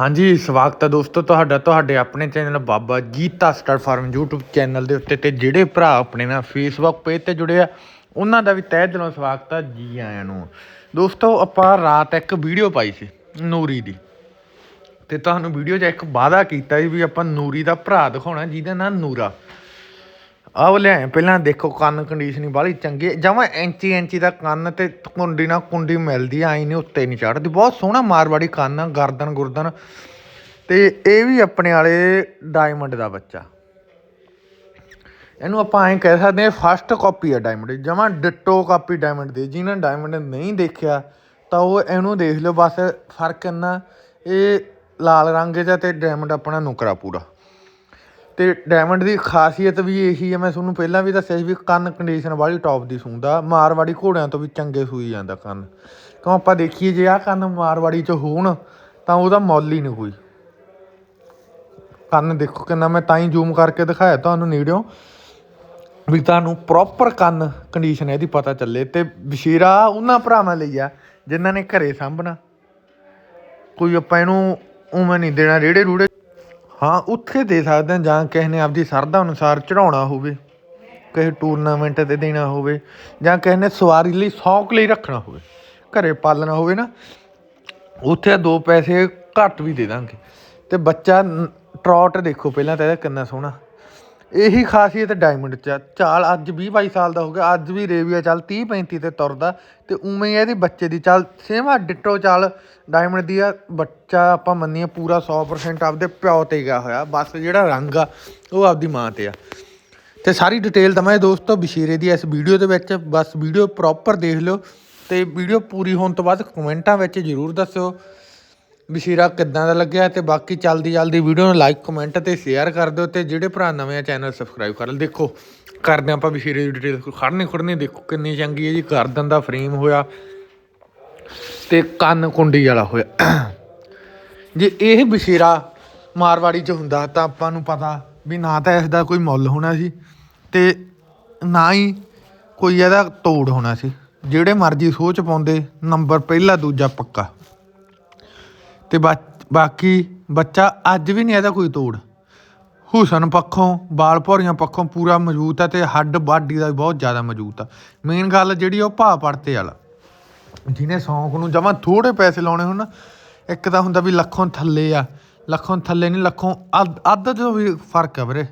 ਹਾਂਜੀ, ਸਵਾਗਤ ਹੈ ਦੋਸਤੋ ਤੁਹਾਡਾ, ਤੁਹਾਡੇ ਆਪਣੇ channel Baba Geeta star farm YouTube channel ਦੇ ਉੱਤੇ ਤੇ ਜਿਹੜੇ ਭਰਾ ਆਪਣੇ ਨਾਲ Facebook ਪੇਜ ਤੇ ਜੁੜੇ ਆ, ਉਹਨਾਂ ਦਾ ਵੀ ਤਹਿ ਦਿਲੋਂ ਸਵਾਗਤ ਹੈ ਜੀ ਆਇਆਂ ਨੂੰ। ਦੋਸਤੋ, ਆਪਾਂ ਰਾਤ ਇੱਕ ਵੀਡੀਓ ਪਾਈ ਸੀ, ਨੂਰੀ ਦੀ। ਤੇ ਤੁਹਾਨੂੰ ਵੀਡੀਓ 'ਚ ਇੱਕ ਵਾਅਦਾ ਕੀਤਾ ਸੀ ਵੀ ਆਪਾਂ ਨੂਰੀ ਦਾ ਭਰਾ ਦਿਖਾਉਣਾ ਜਿਹਦਾ ਨਾਂ ਨੂਰਾ। ਆਹ ਲਿਆਏ, ਪਹਿਲਾਂ ਦੇਖੋ ਕੰਨ ਕੰਡੀਸ਼ਨਿੰਗ ਬਾਹਲੀ ਚੰਗੀ ਹੈ। ਇੰਚੀ ਇੰਚੀ ਦਾ ਕੰਨ ਤੇ ਕੁੰਡੀ ਨਾਲ ਕੁੰਡੀ ਮਿਲਦੀ ਆਈ ਨਹੀਂ ਉੱਤੇ ਨਹੀਂ ਚੜਦੀ ਬਹੁਤ ਸੋਹਣਾ ਮਾਰਵਾੜੀ ਕੰਨ ਆ ਗਰਦਨ ਗੁਰਦਨ। ਤੇ ਇਹ ਵੀ ਆਪਣੇ ਵਾਲੇ ਡਾਇਮੰਡ ਦਾ ਬੱਚਾ। ਇਹਨੂੰ ਆਪਾਂ ਐਂ ਕਹਿ ਸਕਦੇ ਹਾਂ ਫਸਟ ਕਾਪੀ ਆ ਡਾਇਮੰਡ ਦੀ ਜਮਾਂ ਡਿਟੋ ਕਾਪੀ ਡਾਇਮੰਡ ਦੀ, ਜਿਹਨੇ ਡਾਇਮੰਡ ਨਹੀਂ ਦੇਖਿਆ, ਤਾਂ ਉਹ ਇਹਨੂੰ ਦੇਖ ਲਿਓ, ਬਸ ਫ਼ਰਕ ਇੰਨਾ, ਇਹ ਲਾਲ ਰੰਗ ਦਾ ਤੇ ਡਾਇਮੰਡ ਆਪਣਾ ਨੁਕਰਾ ਪੂਰਾ। ਅਤੇ ਡਾਇਮੰਡ ਦੀ ਖਾਸੀਅਤ ਵੀ ਇਹੀ ਹੈ ਮੈਂ ਤੁਹਾਨੂੰ ਪਹਿਲਾਂ ਵੀ ਦੱਸਿਆ ਸੀ ਵੀ ਕੰਨ ਕੰਡੀਸ਼ਨ ਵਾਲੀ ਟੌਪ ਦੀ ਸੂੰਦਾ ਮਾਰਵਾੜੀ ਘੋੜਿਆਂ ਤੋਂ ਵੀ ਚੰਗੇ ਸੂਈ ਜਾਂਦਾ ਕੰਨ। ਕਿਉਂ ਆਪਾਂ ਦੇਖੀਏ ਜੇ ਆਹ ਕੰਨ ਮਾਰਵਾੜੀ ਚ ਹੋਣ, ਤਾਂ ਉਹਦਾ ਮੁੱਲ ਹੀ ਨਹੀਂ ਕੋਈ। ਕੰਨ ਦੇਖੋ ਕਿੰਨਾ, ਮੈਂ ਤਾਂ ਹੀ ਜ਼ੂਮ ਕਰਕੇ ਦਿਖਾਇਆ ਤੁਹਾਨੂੰ ਨੇੜਿਓਂ, ਵੀ ਤੁਹਾਨੂੰ ਪ੍ਰੋਪਰ ਕੰਨ ਕੰਡੀਸ਼ਨ ਇਹਦੀ ਪਤਾ ਚੱਲੇ ਤੇ ਬਸ਼ੀਰਾ ਉਹਨਾਂ ਭਰਾਵਾਂ ਲਈ ਆ, ਜਿਨ੍ਹਾਂ ਨੇ ਘਰੇ ਸਾਂਭਣਾ। ਕੋਈ ਆਪਾਂ ਇਹਨੂੰ ਉਵੇਂ ਨਹੀਂ ਦੇਣਾ, ਰੇੜੇ ਰੂੜੇ ਹਾਂ, ਉੱਥੇ ਦੇ ਸਕਦੇ ਹਾਂ, ਜਾਂ ਕਿਸੇ ਨੇ ਆਪਦੀ ਸਰਧਾ ਅਨੁਸਾਰ ਚੜਾਉਣਾ ਹੋਵੇ, ਕਿਸੇ ਟੂਰਨਾਮੈਂਟ ਤੇ ਦੇਣਾ ਹੋਵੇ, ਜਾਂ ਕਿਸੇ ਨੇ ਸਵਾਰੀ ਲਈ ਸ਼ੌਕ ਲਈ ਰੱਖਣਾ ਹੋਵੇ, ਘਰੇ ਪਾਲਣਾ ਹੋਵੇ ਨਾ, ਉੱਥੇ ਦੋ ਪੈਸੇ ਘੱਟ ਵੀ ਦੇ ਦਾਂਗੇ। ਤੇ ਬੱਚਾ ਨ- ਟਰੌਟ ਦੇਖੋ ਪਹਿਲਾਂ ਤਾਂ ਇਹਦਾ ਕਿੰਨਾ ਸੋਹਣਾ। ਇਹੀ ਖਾਸੀਅਤ ਡਾਇਮੰਡ ਚ ਆ। ਚਾਲ ਅੱਜ 20 22 ਸਾਲ ਦਾ ਹੋ ਗਿਆ, ਅੱਜ ਵੀ ਰੇਵੀਆ ਚੱਲ 30 35 ਤੇ ਤੁਰਦਾ ਤੇ ਉਵੇਂ ਹੀ ਇਹਦੀ ਬੱਚੇ ਦੀ ਚਾਲ। ਸੇਮ ਆ ਡਿਟੋ ਚਾਲ ਡਾਇਮੰਡ ਦੀ ਆ। ਬੱਚਾ ਆਪਾਂ ਮੰਨੀਏ ਪੂਰਾ 100% ਆਪਦੇ ਪਿਓ ਤੇ ਗਿਆ ਹੋਇਆ। ਬਸ ਜਿਹੜਾ ਰੰਗ ਆ, ਉਹ ਆਪਦੀ ਮਾਂ ਤੇ ਆ। ਤੇ ਸਾਰੀ ਡਿਟੇਲ ਤਾਂ ਮੈਂ ਦੋਸਤੋ ਬਸ਼ੀਰੇ ਦੀ ਇਸ ਵੀਡੀਓ ਦੇ ਵਿੱਚ। ਬਸ ਵੀਡੀਓ ਪ੍ਰੋਪਰ ਦੇਖ ਲਿਓ ਤੇ ਵੀਡੀਓ ਪੂਰੀ ਹੋਣ ਤੋਂ ਬਾਅਦ ਕਮੈਂਟਾਂ ਵਿੱਚ ਜਰੂਰ ਦੱਸਿਓ। ਬਸ਼ੀਰਾ ਕਿੱਦਾਂ ਦਾ ਲੱਗਿਆ ਤੇ ਬਾਕੀ ਚੱਲਦੀ ਚੱਲਦੀ ਵੀਡੀਓ ਨੂੰ ਲਾਈਕ ਕਮੈਂਟ ਤੇ ਸ਼ੇਅਰ ਕਰ ਦਿਓ ਤੇ ਜਿਹੜੇ ਭਰਾ ਨਵੇਂ ਆ ਚੈਨਲ ਸਬਸਕ੍ਰਾਈਬ ਕਰ ਲਓ। ਦੇਖੋ, ਕਰਦੇ ਆਪਾਂ ਬਸ਼ੀਰੇ ਦੀ ਡਿਟੇਲ ਖੜਨੀ ਖੜਨੀ ਦੇਖੋ ਕਿੰਨੀ ਚੰਗੀ ਹੈ ਜੀ, ਗਰਦਨ ਦਾ ਫਰੇਮ ਹੋਇਆ ਤੇ ਕੰਨ ਕੁੰਡੀ ਵਾਲਾ ਹੋਇਆ। ਜੇ ਇਹ ਬਸ਼ੀਰਾ ਮਾਰਵਾੜੀ ਚ ਹੁੰਦਾ ਤਾਂ ਆਪਾਂ ਨੂੰ ਪਤਾ ਵੀ ਨਾ ਤਾਂ ਇਸ ਦਾ ਕੋਈ ਮੁੱਲ ਹੋਣਾ ਸੀ ਤੇ ਨਾ ਹੀ ਕੋਈ ਇਹਦਾ ਤੋੜ ਹੋਣਾ ਸੀ। ਜਿਹੜੇ ਮਰਜ਼ੀ ਸੋਚ ਪਾਉਂਦੇ, ਨੰਬਰ ਪਹਿਲਾ ਦੂਜਾ ਪੱਕਾ। ਤੇ ਬਾਕੀ ਬੱਚਾ ਅੱਜ ਵੀ ਨਹੀਂ ਇਹਦਾ ਕੋਈ ਤੋੜ। ਹੁਸਨ ਪੱਖੋਂ, ਬਾਲ ਭੌਰੀਆਂ ਪੱਖੋਂ ਪੂਰਾ ਮਜ਼ਬੂਤ ਹੈ ਤੇ ਹੱਡ ਬਾਡੀ ਦਾ ਵੀ ਬਹੁਤ ਜ਼ਿਆਦਾ ਮਜ਼ਬੂਤ ਆ। ਮੇਨ ਗੱਲ ਜਿਹੜੀ ਉਹ ਭਾਅ ਪੜਤੇ ਵਾਲਾ। ਜਿਹਨੇ ਸ਼ੌਂਕ ਨੂੰ ਜਮਾਂ ਥੋੜੇ ਪੈਸੇ ਲਾਉਣੇ ਹੋਣ ਇੱਕ ਤਾਂ ਹੁੰਦਾ ਵੀ ਲੱਖੋਂ ਥੱਲੇ ਆ। ਲੱਖੋਂ ਥੱਲੇ ਨਹੀਂ, ਲੱਖੋਂ ਅੱਧ ਅੱਧ ਤੋਂ ਵੀ ਫ਼ਰਕ ਆ ਵੀਰੇ।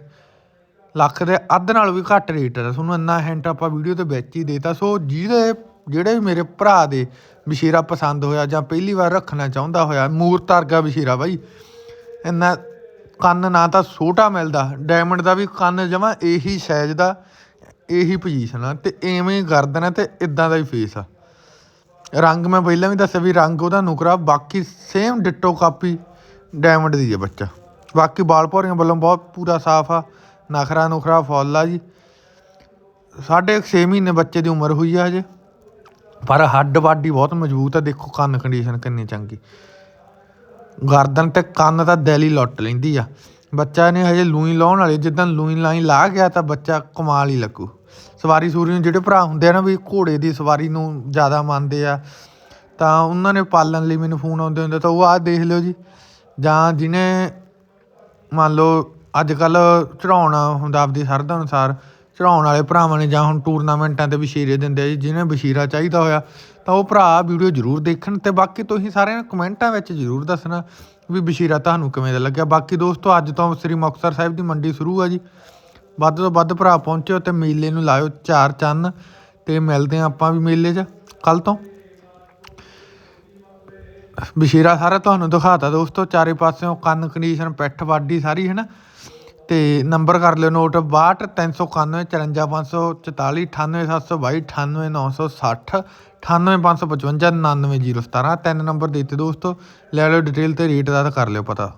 ਲੱਖ ਦੇ ਅੱਧ ਨਾਲ ਵੀ ਘੱਟ ਰੇਟ ਹੈ ਤੁਹਾਨੂੰ ਇੰਨਾ ਹਿੰਟ ਆਪਾਂ ਵੀਡੀਓ 'ਤੇ ਵਿੱਚ ਹੀ ਦੇਤਾ। ਸੋ ਜਿਹਦੇ ਜਿਹੜੇ ਵੀ ਮੇਰੇ ਭਰਾ ਦੇ ਬਸ਼ੀਰਾ ਪਸੰਦ ਹੋਇਆ ਜਾਂ ਪਹਿਲੀ ਵਾਰ ਰੱਖਣਾ ਚਾਹੁੰਦਾ ਹੋਇਆ, ਮੂਰਤ ਵਰਗਾ ਬਸ਼ੀਰਾ ਬਾਈ, ਇੰਨਾ ਕੰਨ ਨਾ ਤਾਂ ਛੋਟਾ ਮਿਲਦਾ ਡਾਇਮੰਡ ਦਾ ਵੀ ਕੰਨ ਜਮਾ ਇਹੀ ਸਾਈਜ਼ ਦਾ, ਇਹੀ ਪੋਜੀਸ਼ਨ ਆ ਤੇ ਐਵੇਂ ਹੀ ਗਰਦਨ ਆ ਤੇ ਇਦਾਂ ਦਾ ਹੀ ਫੇਸ ਆ। ਰੰਗ ਮੈਂ ਪਹਿਲਾਂ ਵੀ ਦੱਸਿਆ ਵੀ ਰੰਗ ਉਹਦਾ ਨੁਕਰਾ, ਬਾਕੀ ਸੇਮ ਡਿਟੋ ਕਾਪੀ ਡਾਇਮੰਡ ਦੀ ਹੈ ਬੱਚਾ। ਬਾਕੀ ਬਾਲ ਭੌਰੀਆਂ ਵੱਲੋਂ ਬਹੁਤ ਪੂਰਾ ਸਾਫ਼ ਆ ਨਖਰਾ ਨੁਖਰਾ ਫੁੱਲ ਆ ਜੀ। ਸਾਢੇ 6 ਮਹੀਨੇ ਬੱਚੇ ਦੀ ਉਮਰ ਹੋਈ ਆ ਹਜੇ। ਪਰ ਹੱਡ ਬਾਡੀ ਬਹੁਤ ਮਜ਼ਬੂਤ ਆ, ਦੇਖੋ ਕੰਨ ਕੰਡੀਸ਼ਨ ਕਿੰਨੀ ਚੰਗੀ। ਗਰਦਨ ਤੇ ਕੰਨ ਤਾਂ ਦਿਲ ਹੀ ਲੁੱਟ ਲੈਂਦੀ ਆ। ਬੱਚਾ ਨੇ ਹਜੇ ਲੂਈ ਲਾਉਣ ਵਾਲੇ ਜਿੱਦਾਂ ਲੂਈ ਲਾਈ ਲਾ ਗਿਆ ਤਾਂ ਬੱਚਾ ਕਮਾਲ ਹੀ ਲੱਗੂ। ਸਵਾਰੀ ਸੂਰੀ ਨੂੰ ਜਿਹੜੇ ਭਰਾ ਹੁੰਦੇ ਆ ਨਾ ਵੀ ਘੋੜੇ ਦੀ ਸਵਾਰੀ ਨੂੰ ਜ਼ਿਆਦਾ ਮੰਨਦੇ ਆ, ਤਾਂ ਉਹਨਾਂ ਨੇ ਪਾਲਣ ਲਈ ਮੈਨੂੰ ਫੋਨ ਆਉਂਦੇ ਹੁੰਦੇ ਤਾਂ ਉਹ ਆਹ ਦੇਖ ਲਿਓ ਜੀ। ਜਾਂ ਜਿਹਨੇ ਮੰਨ ਲਓ ਅੱਜ ਕੱਲ ਚੜਾਉਣਾ ਹੁੰਦਾ ਆਪਦੀ ਸਰਦਾ ਅਨੁਸਾਰ ਚੜਾਉਣ ਵਾਲੇ ਭਰਾਵਾਂ ਨੇ ਜਾਂ ਹੁਣ ਟੂਰਨਾਮੈਂਟਾਂ ਤੇ ਬਸ਼ੀਰੇ ਦਿੰਦੇ ਆ ਜੀ, ਜਿਹਨੇ ਬਸ਼ੀਰਾ ਚਾਹੀਦਾ ਹੋਇਆ, ਤਾਂ ਉਹ ਭਰਾ ਵੀਡੀਓ ਜ਼ਰੂਰ ਦੇਖਣ ਤੇ ਬਾਕੀ ਤੁਸੀਂ ਸਾਰਿਆਂ ਨੇ ਕਮੈਂਟਾਂ ਵਿੱਚ ਜ਼ਰੂਰ ਦੱਸਣਾ ਵੀ ਬਸ਼ੀਰਾ ਤੁਹਾਨੂੰ ਕਿਵੇਂ ਦਾ ਲੱਗਿਆ। ਬਾਕੀ ਦੋਸਤੋ, ਅੱਜ ਤੋਂ ਸ੍ਰੀ ਮੁਕਤਸਰ ਸਾਹਿਬ ਦੀ ਮੰਡੀ ਸ਼ੁਰੂ ਆ ਜੀ। ਵੱਧ ਤੋਂ ਵੱਧ ਭਰਾ ਪਹੁੰਚਿਓ ਤੇ ਮੇਲੇ ਨੂੰ ਲਾਇਓ ਚਾਰ ਚੰਨ ਤੇ ਮਿਲਦੇ ਆ ਆਪਾਂ ਵੀ ਮੇਲੇ 'ਚ ਕੱਲ ਤੋਂ। ਬਸ਼ੀਰਾ ਸਾਰਾ ਤੁਹਾਨੂੰ ਦਿਖਾਤਾ ਦੋਸਤੋ, ਚਾਰੇ ਪਾਸਿਓਂ ਕੰਨ ਕੰਡੀਸ਼ਨ ਪਿੱਠ ਵਾਡੀ ਸਾਰੀ, ਹੈ ਨਾ? ਤੇ ਨੰਬਰ ਕਰ ਲਿਓ ਨੋਟ 62 391 54544 98722 98960 98555 99017 ਤਿੰਨ ਨੰਬਰ ਦੇ ਦਿੱਤੇ ਦੋਸਤੋ, ਲੈ ਲਿਓ ਡਿਟੇਲ ਤੇ ਰੇਟ ਦਾ ਤਾਂ ਕਰ ਲਿਓ ਪਤਾ।